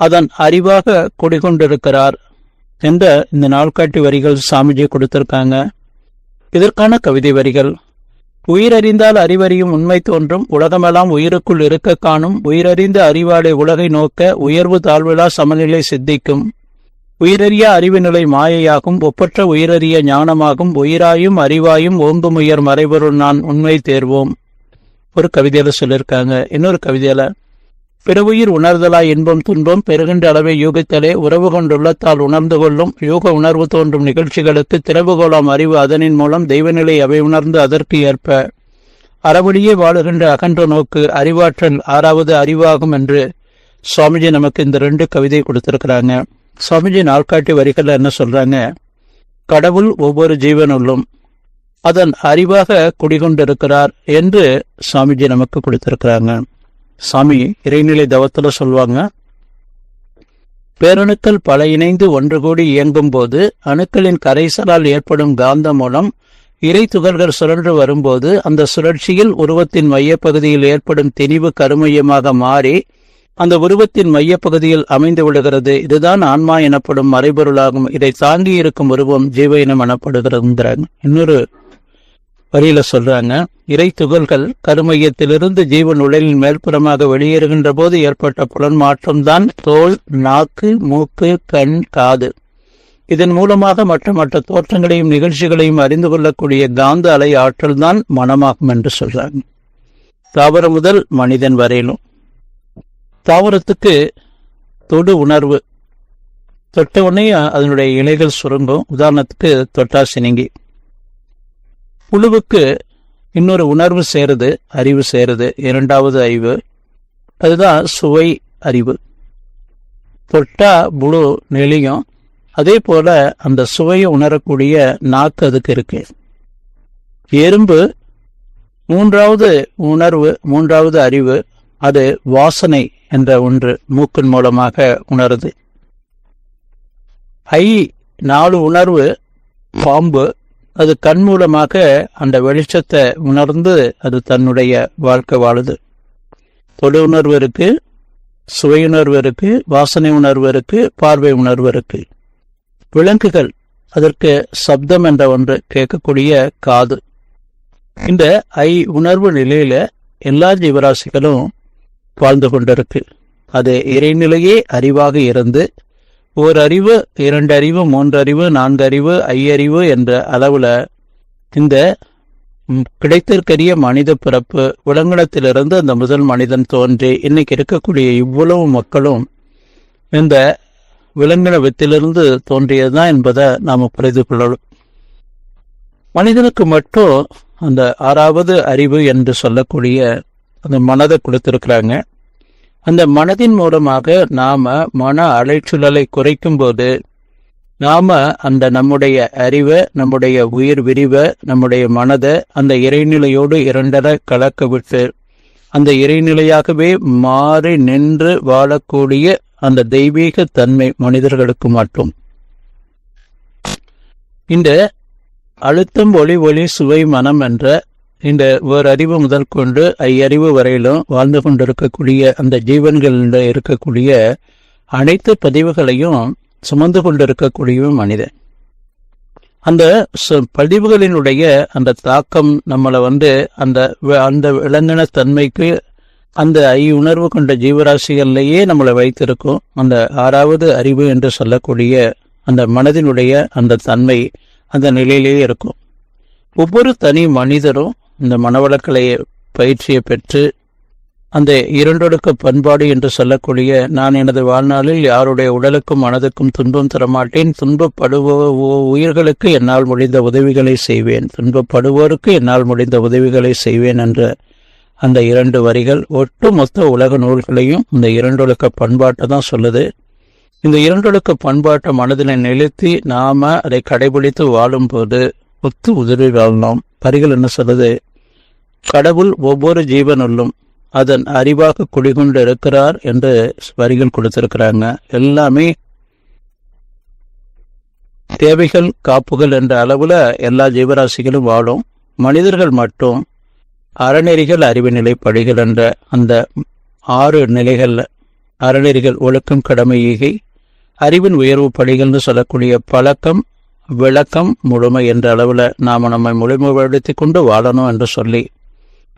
அதன் அறிவாக குடிகொண்டிருக்கிறார் என்ற இந்த நாள்காட்டி வரிகள் சாமிஜி கொடுத்திருக்காங்க. இதற்கான கவிதை வரிகள். உயிரறிந்தால் அறிவறியும் உண்மை தோன்றும் உலகமெல்லாம் உயிருக்குள் இருக்க காணும் உயிரறிந்த அறிவாளை உலகை நோக்க உயர்வு தாழ்விழா சமநிலை சித்திக்கும். உயிரறிய அறிவு நிலை மாயையாகும் ஒப்பற்ற உயிரறிய ஞானமாகும் உயிராயும் அறிவாயும் ஓங்கும் உயர் மறைபொருள் நான் உண்மை தேர்வோம். ஒரு கவிதையில சொல்லியிருக்காங்க இன்னொரு கவிதையில பிறவுயிர் உணர்தலாய் இன்பம் துன்பம் பெருகின்ற அளவை யூகித்தலே. உறவு கொண்டுள்ளத்தால் உணர்ந்து கொள்ளும் யூக உணர்வு தோன்றும் நிகழ்ச்சிகளுக்கு திறவுகோளாம் அறிவு அதனின் மூலம் தெய்வநிலை அவை உணர்ந்து அதற்கு ஏற்ப. அறவழியே வாழுகின்ற அகன்ற நோக்கு அறிவாற்றல் ஆறாவது அறிவாகும் என்று சுவாமிஜி நமக்கு இந்த ரெண்டு கவிதை கொடுத்திருக்கிறாங்க. சுவாமிஜி நாள்காட்டி வரிகள் என்ன சொல்றாங்க? கடவுள் ஒவ்வொரு ஜீவனுள்ளும் அதன் அறிவாக குடிகொண்டிருக்கிறார் என்று சுவாமிஜி நமக்கு கொடுத்திருக்கிறாங்க. சாமி இறைநிலை தவத்துல சொல்லுவாங்க பேரணுக்கள் பல இணைந்து ஒன்று கூடி இயங்கும் போது அணுக்களின் கரைசலால் ஏற்படும் காந்த மூலம் இறை துகள்கள் சுழன்று வரும்போது அந்த சுழற்சியில் உருவத்தின் மையப்பகுதியில் ஏற்படும் திணிவு கருமையமாக மாறி அந்த உருவத்தின் மையப்பகுதியில் அமைந்து விடுகிறது இதுதான் ஆன்மா எனப்படும் மறைபொருளாகும். இதை தாங்கி இருக்கும் உருவம் ஜீவ இனம் எனப்படுகிறதுங்கிறாங்க. இன்னொரு வரியில சொல்றாங்க இறை துகள்கள் கருமையத்திலிருந்து ஜீவன் உடலின் மேல்புறமாக வெளியேறுகின்ற போது ஏற்பட்ட புலன் மாற்றம்தான் தோல் நாக்கு மூக்கு கண் காது. இதன் மூலமாக மற்ற மற்ற தோற்றங்களையும் நிகழ்ச்சிகளையும் அறிந்து கொள்ளக்கூடிய காந்த அலை ஆற்றல் தான் மனமாகும் என்று சொல்றாங்க. தாவரம் முதல் மனிதன் வரையிலும். தாவரத்துக்கு தொடு உணர்வு. தொட்ட உடனே அதனுடைய இலைகள் சுருங்கும். உதாரணத்துக்கு தொட்டா சினிங்கி புழுவுக்கு இன்னொரு உணர்வு சேருது அறிவு சேருது. இரண்டாவது அறிவு அதுதான் சுவை அறிவு. தொட்டா புழு நெளியும். அதே போல அந்த சுவையை உணரக்கூடிய நாக்கு அதுக்கு இருக்கு. எறும்பு மூன்றாவது உணர்வு மூன்றாவது அறிவு அது வாசனை என்ற ஒன்று மூக்கின் மூலமாக உணருது. ஐ நாலு உணர்வு பாம்பு அது கண் மூலமாக அந்த வெளிச்சத்தை உணர்ந்து அது தன்னுடைய வாழ்க்கை வாழுது. தொடு உணர்வு இருக்கு சுவையுணர்வு இருக்கு வாசனை உணர்வு இருக்கு பார்வை உணர்வு இருக்கு. விலங்குகள் அதற்கு சப்தம் என்ற ஒன்று கேட்கக்கூடிய காது. இந்த ஐ உணர்வு நிலையில எல்லா ஜீவராசிகளும் வாழ்ந்து கொண்டிருக்கு. அது இறைநிலையே அறிவாக இருந்து ஓர் அறிவு இரண்டு அறிவு மூன்று அறிவு நான்கு அறிவு ஐயறிவு என்ற அளவுல இந்த கிடைத்திருக்கிற மனித பிறப்பு உலகத்திலிருந்து அந்த முதல் மனிதன் தோன்றி இன்னைக்கு இருக்கக்கூடிய இவ்வளவு மக்களும் இந்த விலங்கின வித்திலிருந்து தோன்றியதுதான் என்பதை நாம் புரிந்து கொள்ளணும். மனிதனுக்கு மட்டும் அந்த ஆறாவது அறிவு என்று சொல்லக்கூடிய அந்த மனதை கொடுத்திருக்கிறாங்க. அந்த மனதின் மூலமாக நாம மன அலைச்சுழலை குறைக்கும் போது நாம அந்த நம்முடைய அறிவை நம்முடைய உயிர் விரிவை நம்முடைய மனதை அந்த இறைநிலையோடு இரண்டரை கலக்க விட்டு அந்த இறைநிலையாகவே மாறி நின்று வாழக்கூடிய அந்த தெய்வீக தன்மை மனிதர்களுக்கு மட்டும். இந்த அழுத்தம் ஒளி ஒளி சுவை மனம் என்ற இந்த ஒரு அறிவு முதல் கொண்டு ஐயறிவு வரையிலும் வாழ்ந்து கொண்டிருக்கக்கூடிய அந்த ஜீவன்களில் இருக்கக்கூடிய அனைத்து பதிவுகளையும் சுமந்து கொண்டிருக்கக்கூடிய மனிதன். அந்த பதிவுகளினுடைய அந்த தாக்கம் நம்மளை வந்து அந்த அந்த விலங்கின தன்மைக்கு அந்த ஐ உணர்வு கொண்ட ஜீவராசிகள்லேயே நம்மளை வைத்திருக்கும். அந்த ஆறாவது அறிவு என்று சொல்லக்கூடிய அந்த மனதினுடைய அந்த தன்மை அந்த நிலையிலேயே இருக்கும். ஒவ்வொரு தனி மனிதரும் இந்த மனவளக்கலை பயிற்சியை பெற்று அந்த இரண்டொடுக்க பண்பாடு என்று சொல்லக்கூடிய நான் எனது வாழ்நாளில் யாருடைய உடலுக்கும் மனதுக்கும் துன்பம் தரமாட்டேன். துன்பப்படுவோ உயிர்களுக்கு என்னால் முடிந்த உதவிகளை செய்வேன். துன்பப்படுவோருக்கு என்னால் முடிந்த உதவிகளை செய்வேன் என்ற அந்த இரண்டு வரிகள் ஒட்டுமொத்த உலக நூல்களையும் இந்த இரண்டொழுக்க பண்பாட்டை தான் சொல்லுது. இந்த இரண்டொழுக்க பண்பாட்டை மனதில் நிறுத்தி நாம அதை கடைபிடித்து வாழும்போது ஒத்து உதவி வாழணும் பரிகள் என்ன சொல்லுது? கடவுள் ஒவ்வொரு ஜீவனுள்ளும் அதன் அறிவாக குடிகொண்டு இருக்கிறார் என்று வரிகள் கொடுத்திருக்கிறாங்க. எல்லாமே தேவைகள் காப்புகள் என்ற அளவுல எல்லா ஜீவராசிகளும் வாழும். மனிதர்கள் மட்டும் அறநெறிகள் அறிவு நிலை படிகள் என்ற அந்த ஆறு நிலைகள் அறநெறிகள் ஒழுக்கம் கடமை ஈகை அறிவின் உயர்வு படிகள்னு சொல்லக்கூடிய பழக்கம் விளக்கம் முழுமை என்ற அளவில் நாம் நம்மை முழுமைப்படுத்தி கொண்டு வாழணும் என்று சொல்லி